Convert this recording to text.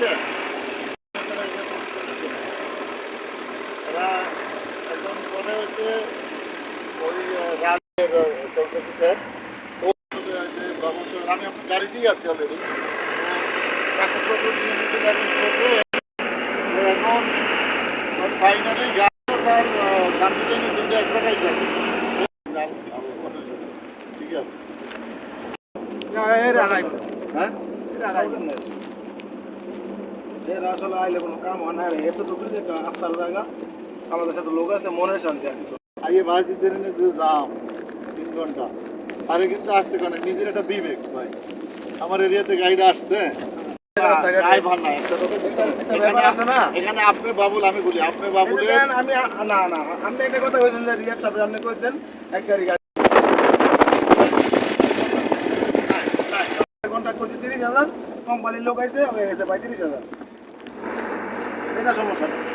বুঝছেন এরা গাড়ি দিয়ে আছি অলরেডি কাগজপত্র নিয়ে এখন ফাইনালি গাছ আর শান্তিবাহিনী দুটো এক ঠিক আছে হ্যাঁ এর আসলে আইলে কোনো কাম হয় না এতটুকু যে একটা আস্থার জায়গা আমাদের সাথে লোক আছে মনের শান্তি আর কিছু। আগে ট্রেনে যে যাম তিন ঘণ্টা। সারে কিন্তু আসতে পারে নিজের একটা বিবেক ভাই। আমার এরিয়াতে গাড়িটা আসছে? এখানে আপনি বাবুল আমি বলি আপনি যে আমি না না আপনি একটা কথা বলছেন যে সাহেব আপনি কইছেন এক গাড়ি গাড়ি কন্ট্যাক্ট করছি তিরিশ হাজার কোম্পানির লোক আইছে হয়ে গেছে ভাই হাজার। apenas somos amigos.